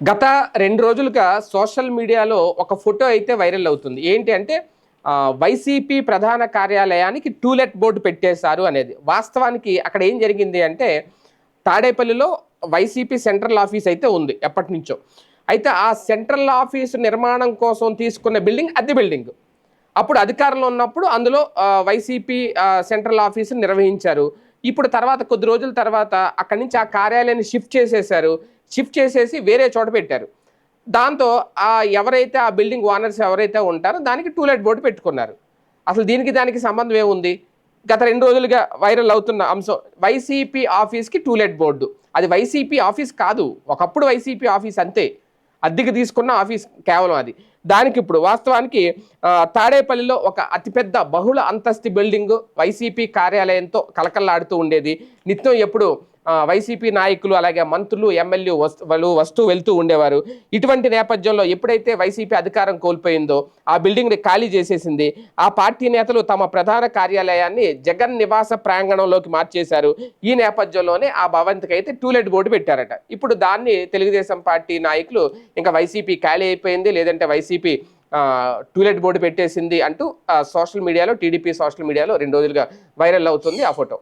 గత రెండు రోజులుగా సోషల్ మీడియాలో ఒక ఫోటో అయితే వైరల్ అవుతుంది. ఏంటి అంటే వైసీపీ ప్రధాన కార్యాలయానికి టూలెట్ బోర్డు పెట్టేశారు అనేది. వాస్తవానికి అక్కడ ఏం జరిగింది అంటే తాడేపల్లిలో వైసీపీ సెంట్రల్ ఆఫీస్ అయితే ఉంది ఎప్పటి నుంచో. అయితే ఆ సెంట్రల్ ఆఫీస్ నిర్మాణం కోసం తీసుకున్న బిల్డింగ్ అద్దె బిల్డింగ్. అప్పుడు అధికారంలో ఉన్నప్పుడు అందులో వైసీపీ సెంట్రల్ ఆఫీసు నిర్వహించారు. ఇప్పుడు తర్వాత కొద్ది రోజుల తర్వాత అక్కడి నుంచి ఆ కార్యాలయాన్ని షిఫ్ట్ చేసేశారు. షిఫ్ట్ చేసేసి వేరే చోట పెట్టారు. దాంతో ఆ ఎవరైతే ఆ బిల్డింగ్ ఓనర్స్ ఎవరైతే ఉంటారో దానికి టూలెట్ బోర్డు పెట్టుకున్నారు. అసలు దీనికి దానికి సంబంధం ఏముంది? గత రెండు రోజులుగా వైరల్ అవుతున్న అంశం వైసీపీ ఆఫీస్కి టూలెట్ బోర్డు. అది వైసీపీ ఆఫీస్ కాదు. ఒకప్పుడు వైసీపీ ఆఫీస్ అంతే. అద్దెకి తీసుకున్న ఆఫీస్ కేవలం అది. దానికి ఇప్పుడు వాస్తవానికి తాడేపల్లిలో ఒక అతిపెద్ద బహుళ అంతస్తి బిల్డింగ్ వైసీపీ కార్యాలయంతో కలకల్లాడుతూ ఉండేది. నిత్యం ఎప్పుడు వైసీపీ నాయకులు అలాగే మంత్రులు ఎమ్మెల్యే వాళ్ళు వస్తూ వెళ్తూ ఉండేవారు. ఇటువంటి నేపథ్యంలో ఎప్పుడైతే వైసీపీ అధికారం కోల్పోయిందో ఆ బిల్డింగ్ని ఖాళీ చేసేసింది. ఆ పార్టీ నేతలు తమ ప్రధాన కార్యాలయాన్ని జగన్ నివాస ప్రాంగణంలోకి మార్చేశారు. ఈ నేపథ్యంలోనే ఆ భవంతికి అయితే టూలెట్ బోర్డు పెట్టారట. ఇప్పుడు దాన్ని తెలుగుదేశం పార్టీ నాయకులు ఇంకా వైసీపీ ఖాళీ అయిపోయింది లేదంటే వైసీపీ ఆ, టూలెట్ బోర్డు పెట్టేసింది అంటూ ఆ, సోషల్ మీడియాలో టీడీపీ సోషల్ మీడియాలో రెండు రోజులుగా వైరల్ అవుతుంది ఆ ఫోటో.